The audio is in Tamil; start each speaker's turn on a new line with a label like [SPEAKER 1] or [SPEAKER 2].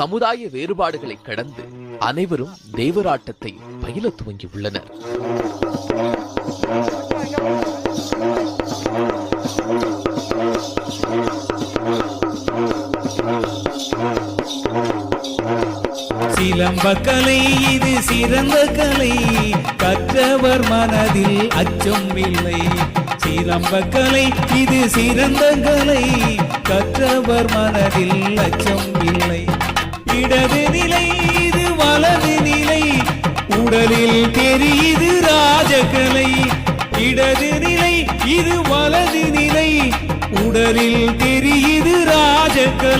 [SPEAKER 1] சமுதாய வேறுபாடுகளை கடந்து அனைவரும் தேவராட்டத்தை பயில துவங்கியுள்ளனர்.
[SPEAKER 2] சிலம்பக்கலை இது சிறந்த கலை. கற்றவர் மனதில் அச்சம் இல்லை. சிலம்பக்கலை இது சிறந்த கலை. கற்றவர் மனதில் அச்சம் இல்லை. இடது நிலை இது வலது நிலை. உடலில் தெரியுது ராஜகலை. இடது நிலை இது வலது நிலை. உடலில் தெரியுது ராஜகலை.